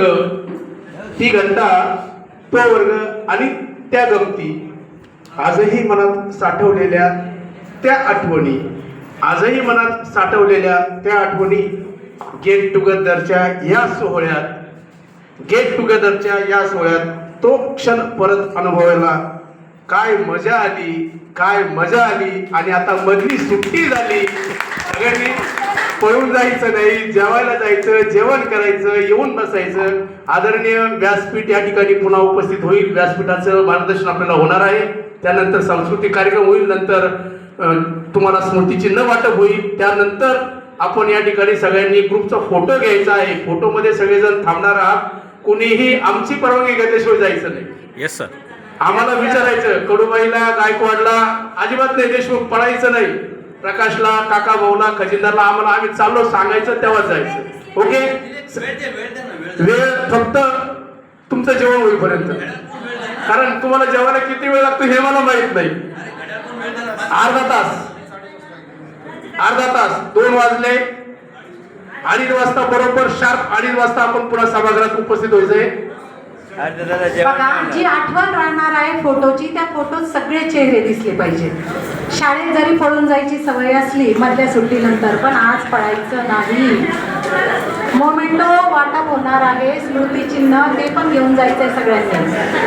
वर्ग ती घंटा तो वर्ग आणि त्या गमती. आजही मनात साठवलेल्या त्या आठवणी आजही मनात साठवलेल्या त्या आठवणी गेट टुगेदरच्या या सोहळ्यात गेट टुगेदरच्या या सोहळ्यात तो क्षण परत अनुभवायला काय मजा आली काय मजा आली आणि आता मधली सुट्टी झाली. सगळ्यांनी पळून जायचं नाही जेवायला जायचं जेवण करायचं येऊन बसायचं. आदरणीय व्यासपीठ या ठिकाणी पुन्हा उपस्थित होईल. व्यासपीठाचं मार्गदर्शन आपल्याला होणार आहे. त्यानंतर सांस्कृतिक कार्यक्रम होईल. नंतर तुम्हाला स्मृतिचिन्ह वाटप होईल. त्यानंतर आपण या ठिकाणी सगळ्यांनी ग्रुपचा फोटो घ्यायचा आहे. फोटोमध्ये सगळेजण थांबणार आहात. कुणीही आमची परवानगी घेतल्याशिवाय जायचं नाही. येस सर आम्हाला विचारायचं कडूबाईला गायकवाडला अजिबात नाही देशमुख पळायचं नाही. प्रकाशला काका भाऊला खजिनदारला आम्हाला आम्ही चाललो सांगायचं तेव्हा जायचं. ओके? वेळ फक्त तुमचं जेवण होईपर्यंत. कारण तुम्हाला जेवायला किती वेळ लागतो हे मला माहीत नाही. अर्धा तास. अर्धा तास. दोन वाजले. अडीच वाजता बरोबर शार्प अडीच वाजता आपण पुन्हा सभागृहात उपस्थित व्हायचंय. बघा जी आठवण राहणार आहे फोटोची त्या फोटोत सगळे चेहरे दिसले पाहिजे शाळेत जरी पळून जायची सवय असली मधल्या सुट्टीनंतर पण आज पळायचं नाही. मोमेंटो वाटप होणार आहे. स्मृतिचिन्ह ते पण घेऊन जायचंय सगळ्यांनी.